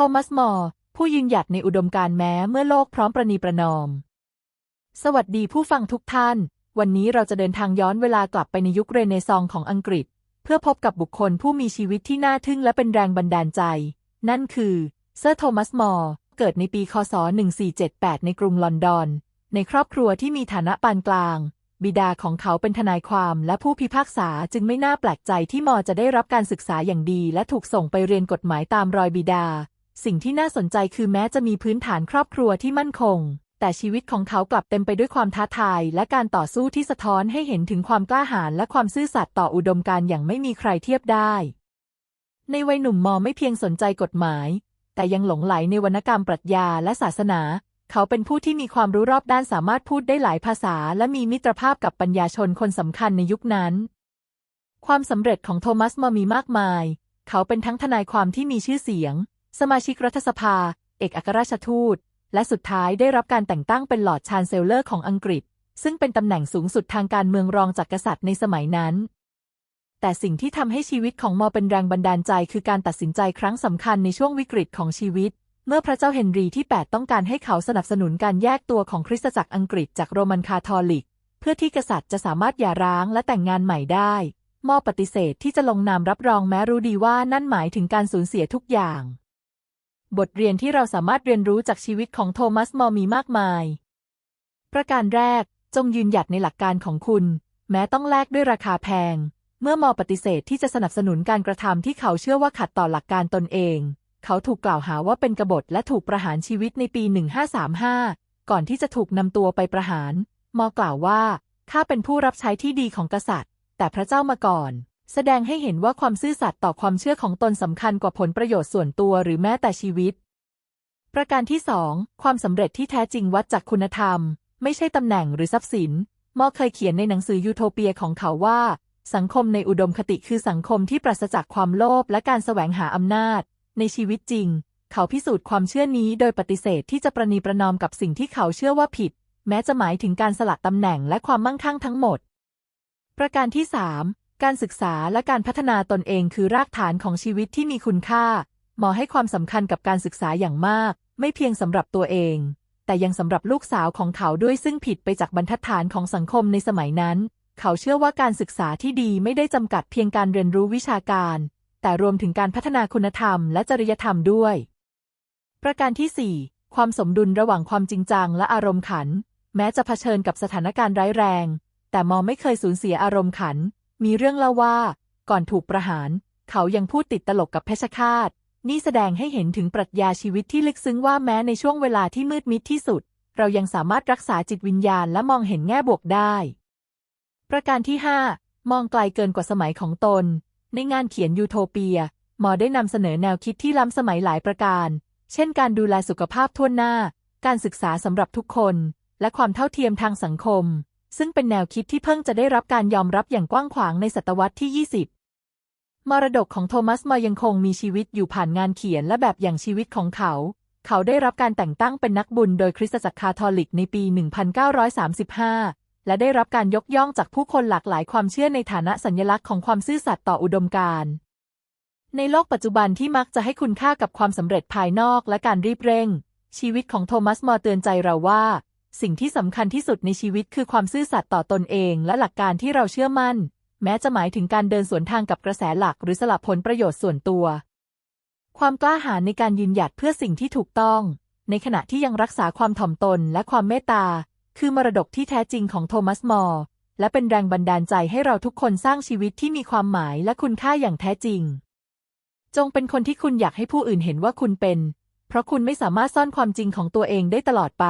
ทมัสมอร์ผู้ยืนหยัดในอุดมการณ์แม้เมื่อโลกพร้อมประนีประนอม สวัสดีผู้ฟังทุกท่าน วันนี้เราจะเดินทางย้อนเวลากลับไปในยุคเรเนซองของอังกฤษ เพื่อพบกับบุคคลผู้มีชีวิตที่น่าทึ่งและเป็นแรงบันดาลใจ นั่นคือเซอร์โทมัสมอร์เกิดในปีคศ 1478 ในกรุงลอนดอน ในครอบครัวที่มีฐานะปานกลาง บิดาของเขาเป็นทนายความและผู้พิพากษาจึงไม่น่าแปลกใจที่มอจะได้รับการศึกษาอย่างดี และถูกส่งไปเรียนกฎหมายตามรอยบิดา สิ่งที่น่าสนใจคือแม้จะมีพื้นฐานครอบครัวที่มั่นคง แต่ชีวิตของเขากลับเต็มไปด้วยความท้าทาย และการต่อสู้ที่สะท้อนให้เห็นถึงความกล้าหาญและความซื่อสัตย์ต่ออุดมการณ์อย่างไม่มีใครเทียบได้ ในวัยหนุ่มมอไม่เพียงสนใจกฎหมาย แต่ยังหลงไหลในวรรณกรรมปรัชญาและศาสนา เขาเป็นผู้ที่มีความรู้รอบด้านสามารถพูดได้หลายภาษา และมีมิตรภาพกับปัญญาชนคนสำคัญในยุคนั้น ความสำเร็จของโทมัสมอมีมากมาย เขาเป็นทั้งทนายความที่มีชื่อเสียง สมาชิกรัฐสภา เอกอัครราชทูต และสุดท้ายได้รับการแต่งตั้งเป็นหลอดชานเซลเลอร์ของอังกฤษ ซึ่งเป็นตำแหน่งสูงสุดทางการเมืองรองจากกษัตริย์ในสมัยนั้น แต่สิ่งที่ทำให้ชีวิตของมอเป็นแรงบันดาลใจ คือการตัดสินใจครั้งสำคัญในช่วงวิกฤตของชีวิต เมื่อพระเจ้าเฮนรีที่ 8 ต้องการให้เขาสนับสนุนการแยกตัวของคริสตจักรอังกฤษจากโรมันคาทอลิก เพื่อที่กษัตริย์จะสามารถหย่าร้างและแต่งงานใหม่ได้มอปฏิเสธที่จะลงนามรับรองแม้รู้ดีว่านั่นหมายถึงการสูญเสียทุกอย่าง บทเรียนที่เราสามารถเรียนรู้จากชีวิตของโทมัสมอมีมากมาย ประการแรก จงยืนหยัดในหลักการของคุณ แม้ต้องแลกด้วยราคาแพง เมื่อมอปฏิเสธที่จะสนับสนุนการกระทำที่เขาเชื่อว่าขัดต่อหลักการตนเอง เขาถูกกล่าวหาว่าเป็นกบฏและถูกประหารชีวิตในปี 1535 ก่อนที่จะถูกนำตัวไปประหาร มอกล่าวว่าข้าเป็นผู้รับใช้ที่ดีของกษัตริย์ แต่พระเจ้ามาก่อน แสดงให้เห็นว่าความซื่อสัตย์ต่อความเชื่อของตนสำคัญกว่าผลประโยชน์ส่วนตัวหรือแม้แต่ชีวิต ประการที่สองความสำเร็จที่แท้จริงวัดจากคุณธรรม ไม่ใช่ตำแหน่งหรือทรัพย์สินมอเคยเขียนในหนังสือยูโทเปียของเขาว่า สังคมในอุดมคติคือสังคมที่ปราศจากความโลภและการแสวงหาอำนาจ ในชีวิตจริง เขาพิสูจน์ความเชื่อนี้โดยปฏิเสธที่จะประนีประนอมกับสิ่งที่เขาเชื่อว่าผิด แม้จะหมายถึงการสละตำแหน่งและความมั่งคั่งทั้งหมด ประการที่3 การศึกษาและการพัฒนาตนเองคือรากฐานของชีวิตที่มีคุณค่า หมอให้ความสำคัญกับการศึกษาอย่างมาก ไม่เพียงสำหรับตัวเอง แต่ยังสำหรับลูกสาวของเขาด้วยซึ่งผิดไปจากบรรทัดฐานของสังคมในสมัยนั้น เขาเชื่อว่าการศึกษาที่ดีไม่ได้จำกัดเพียงการเรียนรู้วิชาการ แต่รวมถึงการพัฒนาคุณธรรมและจริยธรรมด้วย ประการที่ 4 ความสมดุลระหว่างความจริงจังและอารมณ์ขัน แม้จะเผชิญกับสถานการณ์ร้ายแรง แต่มอไม่เคยสูญเสียอารมณ์ขัน มีเรื่องเล่าว่า ก่อนถูกประหาร เขายังพูดติดตลกกับเพชฌฆาต นี่แสดงให้เห็นถึงปรัชญาชีวิตที่ลึกซึ้งว่าแม้ในช่วงเวลาที่มืดมิดที่สุด เรายังสามารถรักษาจิตวิญญาณและมองเห็นแง่บวกได้ ประการที่ 5 มองไกลเกินกว่าสมัยของตน ในงานเขียนยูโทเปีย หมอได้นำเสนอแนวคิดที่ล้ำสมัยหลายประการ เช่น การดูแลสุขภาพทั่วหน้า การศึกษาสำหรับทุกคน และความเท่าเทียมทางสังคม ซึ่งเป็นแนวคิดที่เพิ่งจะได้รับการยอมรับอย่างกว้างขวางในศตวรรษที่ 20 มรดกของโทมัสมอยังคงมีชีวิตอยู่ผ่านงานเขียนและแบบอย่างชีวิตของเขา เขาได้รับการแต่งตั้งเป็นนักบุญโดยคริสตจักรคาทอลิกในปี 1935 และได้รับการยกย่องจากผู้คนหลากหลายความเชื่อในฐานะสัญลักษณ์ของความซื่อสัตย์ต่ออุดมการณ์ในโลกปัจจุบันที่มักจะให้คุณค่ากับความสำเร็จภายนอกและการรีบเร่ง ชีวิตของโทมัสมอเตือนใจเราว่า สิ่งที่สำคัญที่สุดในชีวิตคือความซื่อสัตย์ต่อตนเองและหลักการที่เราเชื่อมั่น แม้จะหมายถึงการเดินสวนทางกับกระแสหลักหรือสลับผลประโยชน์ส่วนตัว ความกล้าหาญในการยืนหยัดเพื่อสิ่งที่ถูกต้อง ในขณะที่ยังรักษาความถ่อมตนและความเมตตา คือมรดกที่แท้จริงของโทมัสมอร์และเป็นแรงบันดาลใจให้เราทุกคนสร้างชีวิตที่มีความหมายและคุณค่าอย่างแท้จริง จงเป็นคนที่คุณอยากให้ผู้อื่นเห็นว่าคุณเป็น เพราะคุณไม่สามารถซ่อนความจริงของตัวเองได้ตลอดไป